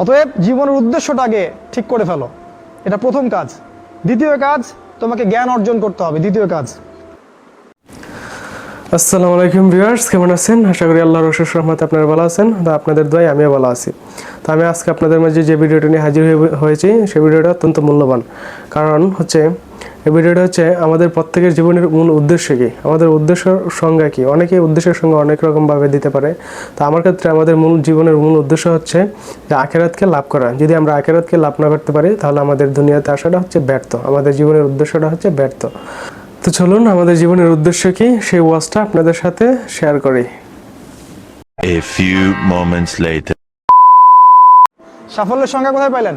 অতএব জীবনের উদ্দেশ্যটাকে ঠিক করে ফেলো। এটা প্রথম কাজ। দ্বিতীয় কাজ, তোমাকে জ্ঞান অর্জন করতে হবে। দ্বিতীয় কাজ। আসসালামু আলাইকুম ভিউয়ার্স, কেমন আছেন? আশা করি আল্লাহর রসুস রহমতে আপনারা ভালো আছেন। তা আপনাদের দোয়াই আমিও ভালো আছি। তো আমি আজকে আপনাদের মাঝে যে ভিডিওটা নিয়ে হাজির হয়ে- হয়েছি সেই ভিডিওটা অত্যন্ত মূল্যবান। কারণ হচ্ছে এই ভিডিওটা হচ্ছে আমাদের প্রত্যেকের জীবনের মূল উদ্দেশ্য কী? আমাদের উদ্দেশ্য সংজ্ঞা কী? অনেকে উদ্দেশ্যের সঙ্গে অনেক রকমভাবে দিতে পারে। তো আমার ক্ষেত্রে আমাদের মূল জীবনের মূল উদ্দেশ্য হচ্ছে যে আখেরাতকে লাভ করা। যদি আমরা আখেরাতকে লাভ না করতে পারি তাহলে আমাদের দুনিয়াতে আসাটা হচ্ছে ব্যর্থ। আমাদের জীবনের উদ্দেশ্যটা হচ্ছে ব্যর্থ। তো চলুন আমাদের জীবনের উদ্দেশ্য কি? সেই ওয়াজটা আপনাদের সাথে শেয়ার করি। A few moments later. সাফল্যের সংজ্ঞা কোথায় পাইলেন?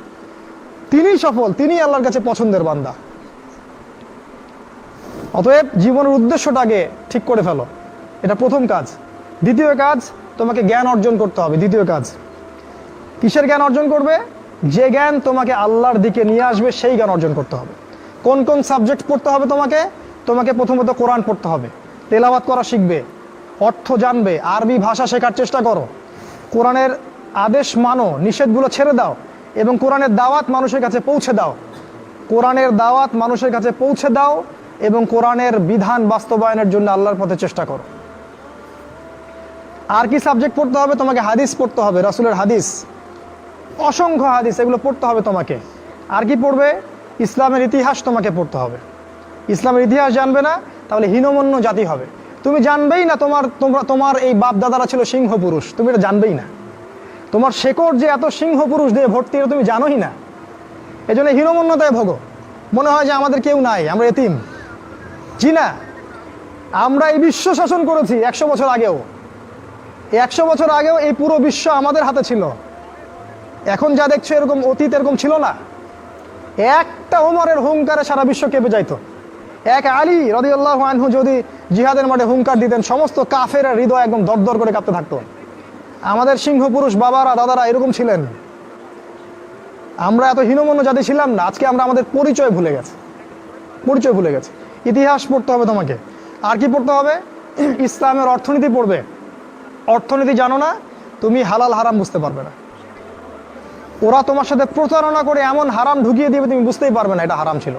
তিনি সফল তিনি আল্লাহর কাছে পছন্দের বান্দা। অতএব জীবনের উদ্দেশ্যটাকে ঠিক করে ফেলো। এটা প্রথম কাজ। দ্বিতীয় কাজ, তোমাকে জ্ঞান অর্জন করতে হবে। দ্বিতীয় কাজ, কিসের জ্ঞান অর্জন করবে? যে জ্ঞান তোমাকে আল্লাহর দিকে নিয়ে আসবে, সেই জ্ঞান অর্জন করতে হবে। কোন কোন সাবজেক্ট পড়তে হবে তোমাকে? তোমাকে প্রথমত কোরআন পড়তে হবে। তেলাওয়াত করা শিখবে। অর্থ জানবে। আরবি ভাষা শেখার চেষ্টা করো। কোরআনের আদেশ মানো, নিষেধগুলো ছেড়ে দাও। এবং কোরআনের দাওয়াত মানুষের কাছে পৌঁছে দাও। কোরআনের দাওয়াত মানুষের কাছে পৌঁছে দাও এবং কোরআনের বিধান বাস্তবায়নের জন্য আল্লাহর পথে চেষ্টা করো। আর কি সাবজেক্ট পড়তে হবে? তোমাকে হাদিস পড়তে হবে, রাসূলের হাদিস। অসংখ্য হাদিস, এগুলো পড়তে হবে তোমাকে। আর কি পড়বে? ইসলামের ইতিহাস তোমাকে পড়তে হবে। ইসলামের ইতিহাস জানবে না, তাহলে হীনমন্য জাতি হবে। তুমি জানবেই না তোমার, তোমরা, তোমার এই বাপ দাদারা ছিল সিংহ পুরুষ তুমি এটা জানবেই না। তোমার শেকড় যে এত সিংহ পুরুষ দিয়ে ভর্তি, এটা তুমি জানোই না। এই জন্য হীনমন্যতায় ভোগো। মনে হয় যে আমাদের কেউ নাই, আমরা এতিম। জি না আমরা এই বিশ্ব শাসন করেছি একশো বছর আগেও। একশো বছর আগেও এই পুরো বিশ্ব আমাদের হাতে ছিল। এখন যা দেখছ এরকম অতীত এরকম ছিল না। একটা ওমরের হুঙ্কারে সারা বিশ্ব কেঁপে যাইত। এক আলী রদিউল্লাহ আনহু যদি জিহাদের মাঠে হুঙ্কার দিতেন, সমস্ত কাফের হৃদয় একদম দরদর করে কাঁপতে থাকতো। আমাদের সিংহ পুরুষ বাবারা, দাদারা এরকম ছিলেন। আমরা এত হীনমন্য জাতি ছিলাম না, আজকে আমরা আমাদের পরিচয় ভুলে গেছি। পরিচয় ভুলে গেছে। ইতিহাস পড়তে হবে তোমাকে। আর কি পড়তে হবে? ইসলামের অর্থনীতি পড়বে। অর্থনীতি জানো না, তুমি হালাল হারাম বুঝতে পারবে না। ওরা তোমার সাথে প্রতারণা করে এমন হারাম ঢুকিয়ে দিবে, তুমি বুঝতেই পারবে না এটা হারাম ছিল।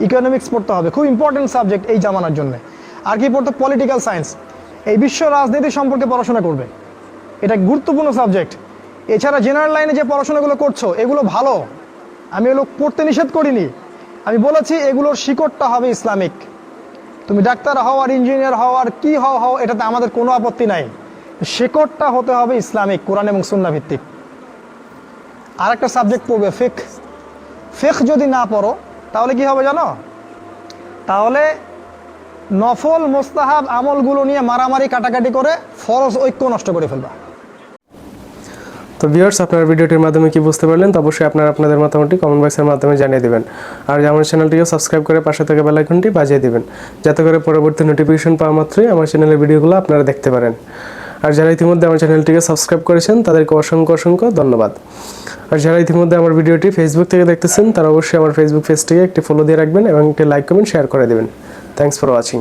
ইকোনমিক্স পড়তে হবে, খুব ইম্পর্টেন্ট সাবজেক্ট এই জামানার জন্য। আর কি পড়তে? পলিটিক্যাল সায়েন্স এই বিশ্ব রাজনীতি সম্পর্কে পড়াশোনা করবে। এটা গুরুত্বপূর্ণ সাবজেক্ট। এছাড়া জেনারেল লাইনে যে পড়াশোনাগুলো করছ, এগুলো ভালো। আমি এগুলো পড়তে নিষেধ করিনি। আমি বলেছি এগুলোর শিকড়টা হবে ইসলামিক। তুমি ডাক্তার হও আর ইঞ্জিনিয়ার হও আর কি হও হও, এটাতে আমাদের কোনো আপত্তি নাই। শিকড়টা হতে হবে ইসলামিক, কোরআন এবং সুন্না ভিত্তিক। আর একটা সাবজেক্ট পড়বে ফেক ফেক যদি না পড়ো, তাহলে কি হবে জানো? তাহলে নফল, মোস্তাহাব আমলগুলো নিয়ে মারামারি, কাটাকাটি করে ফরজ ঐক্য নষ্ট করে ফেলবা। তো ভিউয়ার্স আপনারা ভিডিওটির মাধ্যমে কি বুঝতে পারলেন, তো অবশ্যই আপনারা আপনাদের মতামতটি কমেন্ট বক্সের মাধ্যমে জানিয়ে দেবেন। আর আমার চ্যানেলটিকে সাবস্ক্রাইব করে পাশে থেকে বেল আইকনটি বাজিয়ে দেবেন, যাতে করে পরবর্তী নোটিফিকেশন পাওয়া মাত্রই আমার চ্যানেলের ভিডিওগুলো আপনারা দেখতে পারেন। আর যারা ইতিমধ্যে আমার চ্যানেলটিকে সাবস্ক্রাইব করেছেন, তাদেরকে অসংখ্য অসংখ্য ধন্যবাদ। আর যারা ইতিমধ্যে আমার ভিডিওটি ফেসবুক থেকে দেখতেছেন, তারা অবশ্যই আমার ফেসবুক পেজটিকে একটি ফলো দিয়ে রাখবেন এবং একটি লাইক কমেন্ট শেয়ার করে দেবেন। Thanks for watching